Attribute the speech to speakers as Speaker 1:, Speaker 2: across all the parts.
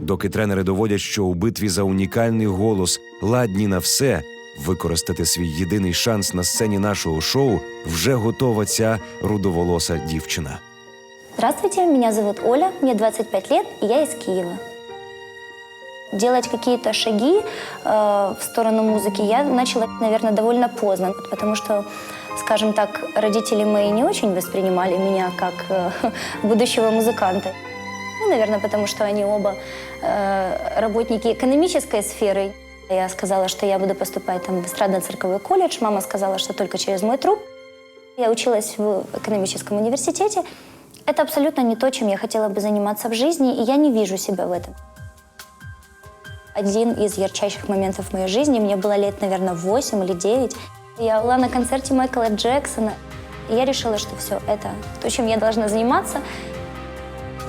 Speaker 1: доки тренери доводять, що у битві за унікальний голос ладні на все, використати свій єдиний шанс на сцені нашого шоу вже готова ця рудоволоса дівчина.
Speaker 2: Здравствуйте, меня зовут Оля, мне 25 лет, и я из Киева. Делать какие-то шаги э, в сторону музыки я начала, наверное, довольно поздно, потому что, скажем так, родители мои не очень воспринимали меня как э, будущего музыканта. Наверное, потому что они оба э, работники экономической сферы. Я сказала, что я буду поступать там, в эстрадно-цирковой колледж. Мама сказала, что только через мой труд. Я училась в экономическом университете. Это абсолютно не то, чем я хотела бы заниматься в жизни, и я не вижу себя в этом. Один из ярчайших моментов в моей жизни, мне было лет, наверное, 8 или 9. Я была на концерте Майкла Джексона, и я решила, что все, это то, чем я должна заниматься.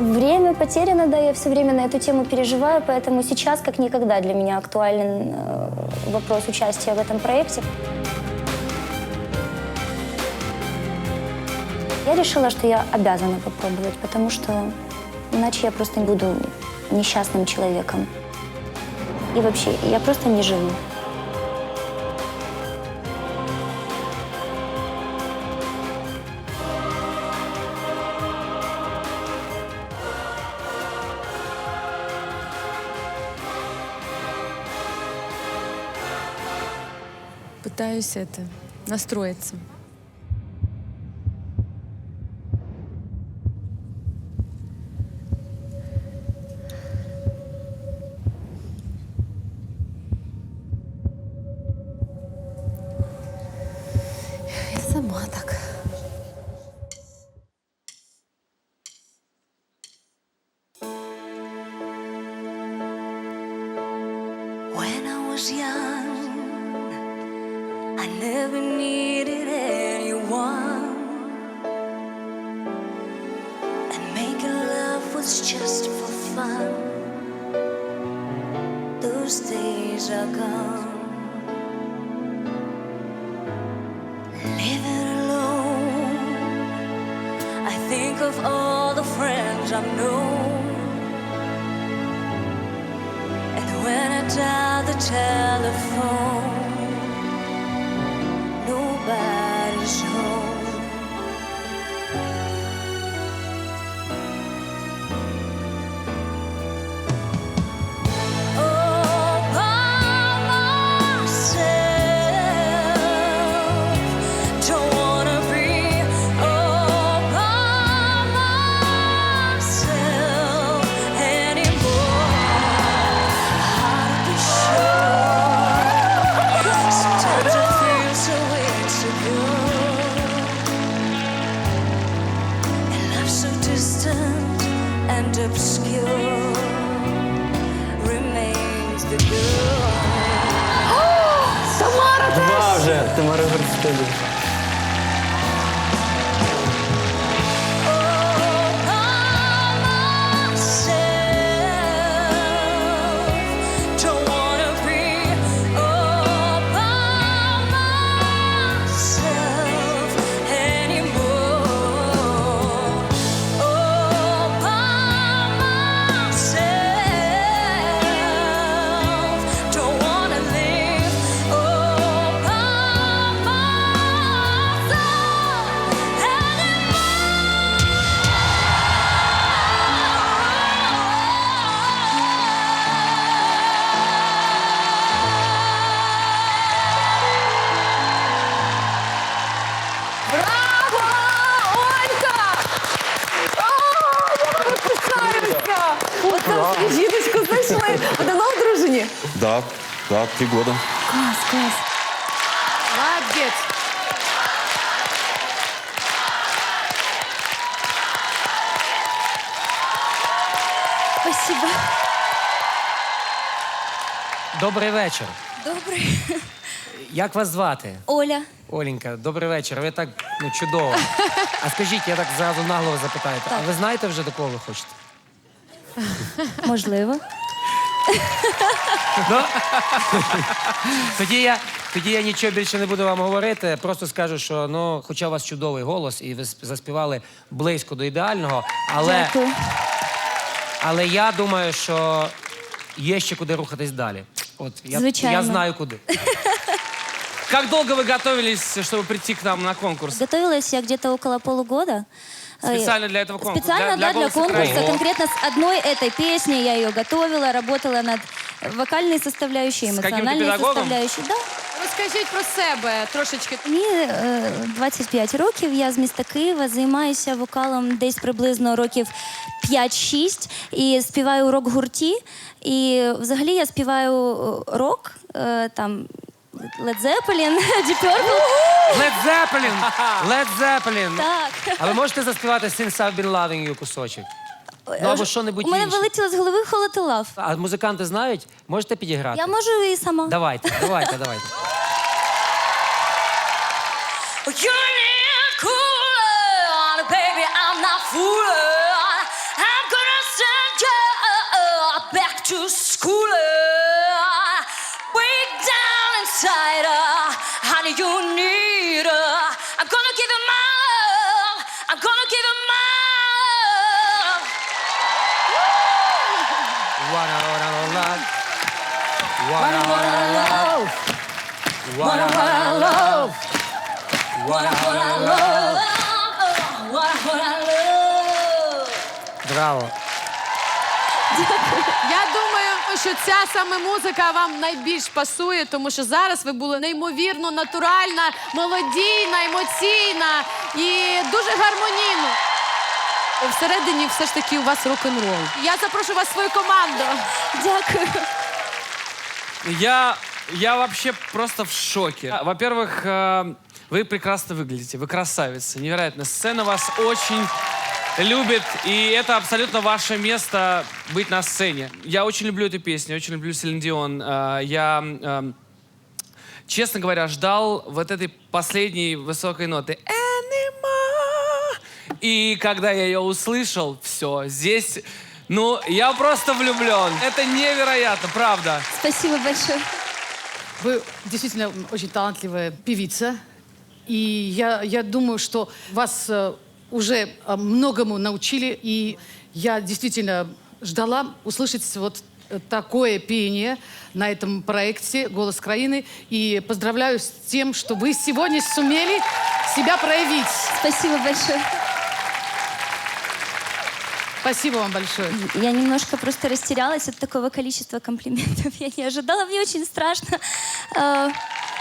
Speaker 2: Время потеряно, да, я все время на эту тему переживаю, поэтому сейчас как никогда для меня актуален э, вопрос участия в этом проекте. Я решила, что я обязана попробовать, потому что иначе я просто буду несчастным человеком. И вообще, я просто не живу.
Speaker 3: Пытаюсь это настроиться. Я сама так.
Speaker 4: Young, I never needed anyone. And making love was just for fun. Those days are gone. Living alone, I think of all the friends I've known. And when I dial the telephone,
Speaker 5: вже. Тамара Верстелі.
Speaker 3: Давно?
Speaker 6: Да, да, три года.
Speaker 3: Клас, клас. Молодець.
Speaker 4: Спасибо.
Speaker 7: Добрий вечір.
Speaker 4: Добрий.
Speaker 7: Як вас звати?
Speaker 4: Оля.
Speaker 7: Оленька, добрий вечір. Ви так ну, чудово. А скажіть, я так зразу нагло запитаю, а ви знаєте вже до кого ви хочете?
Speaker 2: Можливо.
Speaker 7: Ну, тоді, я, тоді я нічого більше не буду вам говорити. Просто скажу, що ну, хоча у вас чудовий голос, і ви сп- заспівали близько до ідеального, але,
Speaker 2: Дякую.
Speaker 7: але я думаю, що є ще куди рухатись далі. От я,
Speaker 8: Звичайно.
Speaker 7: я знаю куди.
Speaker 9: Как долго вы готовились, чтобы прийти к нам на конкурс?
Speaker 8: Готовилась я где-то около полугода. Э,
Speaker 9: Специально для этого конкурса?
Speaker 8: Специально, да, для
Speaker 9: «Голоса
Speaker 8: конкурса.
Speaker 9: Украины».
Speaker 8: Конкретно с одной этой песней я ее готовила, работала над вокальной составляющей,
Speaker 9: С каким-то
Speaker 8: эмоциональной
Speaker 9: педагогом?
Speaker 8: составляющей. Да.
Speaker 3: Розкажіть про себе трошечки.
Speaker 8: Мені е, 25 років, я з міста Києва, займаюся вокалом десь приблизно років 5-6 і співаю у рок-гурті. І взагалі я співаю е, рок, е, там Led Zeppelin, Deep Purple.
Speaker 7: Led Zeppelin! Led Zeppelin!
Speaker 8: Так.
Speaker 7: А ви можете заспівати Since I've been loving you кусочок? Ну або що-небудь
Speaker 8: У мене
Speaker 7: інше.
Speaker 8: вилетіло з голови холотилав.
Speaker 7: А музиканти знають? Можете підіграти?
Speaker 8: Я можу і сама.
Speaker 7: Давайте, давайте, давайте.
Speaker 4: You need cooler, baby. I'm not fooling.
Speaker 7: Wanna, wanna, love. Wanna, wanna, love. Wanna, wanna, love. Wanna, wanna, love.
Speaker 4: What I love.
Speaker 7: Браво.
Speaker 3: Я думаю, що ця саме музика вам найбільш пасує, тому що зараз ви були неймовірно натуральна, мелодійна, емоційна і дуже гармонійно. Всередині все ж таки у вас рок-н-рол. Я запрошу вас в свою команду.
Speaker 8: Дякую.
Speaker 9: Я, я вообще просто в шоке. А, Во-первых, э, вы прекрасно выглядите, вы красавица, невероятно. Сцена вас очень любит, и это абсолютно ваше место быть на сцене. Я очень люблю эту песню, очень люблю Селин Дион. Э, Я, эм, честно говоря, ждал вот этой последней высокой ноты. Anima. И когда я ее услышал, все, здесь, ну, я просто влюблен. Это невероятно, правда.
Speaker 8: Спасибо большое.
Speaker 10: Вы действительно очень талантливая певица. И я, я думаю, что вас э, уже э, многому научили. И я действительно ждала услышать вот такое пение на этом проекте «Голос краины». И поздравляю с тем, что вы сегодня сумели себя проявить.
Speaker 8: Спасибо большое.
Speaker 10: Спасибо вам большое.
Speaker 8: Я немножко просто растерялась от такого количества комплиментов. Я не ожидала, мне очень страшно. Э,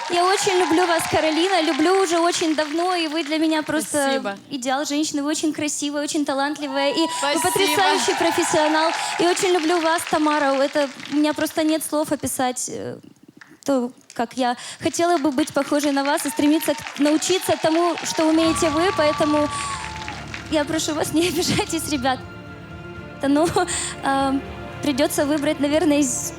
Speaker 8: Я очень люблю вас, Каролина, люблю уже очень давно, и вы для меня просто
Speaker 3: Спасибо.
Speaker 8: идеал женщины. Вы очень красивая, очень талантливая, и
Speaker 3: Спасибо.
Speaker 8: вы потрясающий профессионал. И очень люблю вас, Тамара. Это у меня просто нет слов описать э, то, как я хотела бы быть похожей на вас и стремиться к- научиться тому, что умеете вы, поэтому я прошу вас, не обижайтесь, ребят. Да, Ну, э, придется выбрать, наверное, из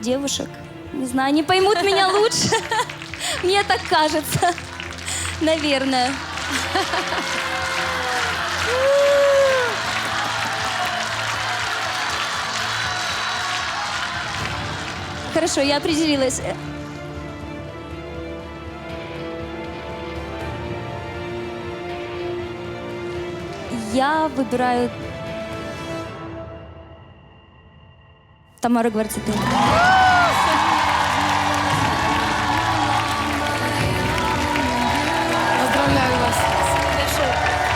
Speaker 8: девушек. Не знаю, они поймут меня лучше. Мне так кажется. Наверное. Хорошо, я определилась. Я выбираю Тамару Гвардзиту.
Speaker 10: Поздравляю вас.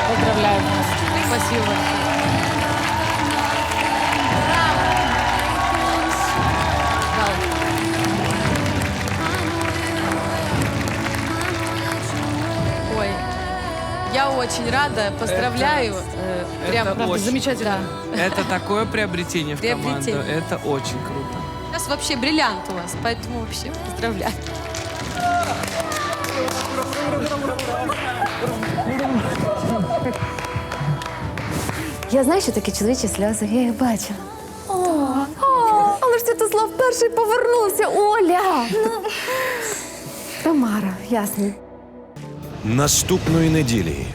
Speaker 10: Поздравляю вас. Спасибо.
Speaker 3: Ой, я очень рада, поздравляю. Э, Прям
Speaker 9: Это
Speaker 10: Правда,
Speaker 9: очень-
Speaker 10: замечательно.
Speaker 9: Это такое приобретение в команду.
Speaker 3: Приобретение.
Speaker 9: Это очень круто.
Speaker 3: Сейчас вообще бриллиант у вас, поэтому вообще поздравляю.
Speaker 5: Я знаю, що таке чоловічі сльози, я їх бачила. О, о, але ж Святослав перший повернувся, Оля! Тамара, ясно.
Speaker 1: Наступної неділі.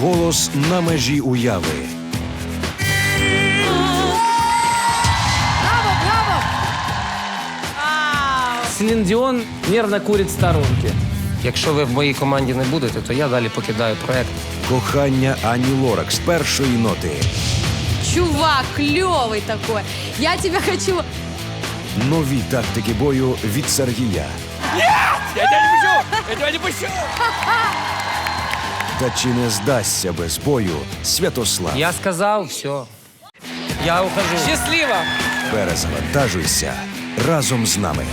Speaker 1: Голос на межі уяви.
Speaker 9: Селин Дион нервно курит в сторонке.
Speaker 7: Якщо ви в моїй команді не будете, то я далі покидаю проект.
Speaker 1: Кохання Ані Лорак з першої ноти.
Speaker 3: чувак, клевый такой. Я тебя хочу...
Speaker 1: Нові тактики бою від Сергія.
Speaker 9: Я тебя не пущу! Я тебя не пущу!
Speaker 1: Та чи не здасться без бою Святослав?
Speaker 7: Я сказав, все. Я ухожу.
Speaker 9: Счастливо!
Speaker 1: Перезавантажуйся разом з нами.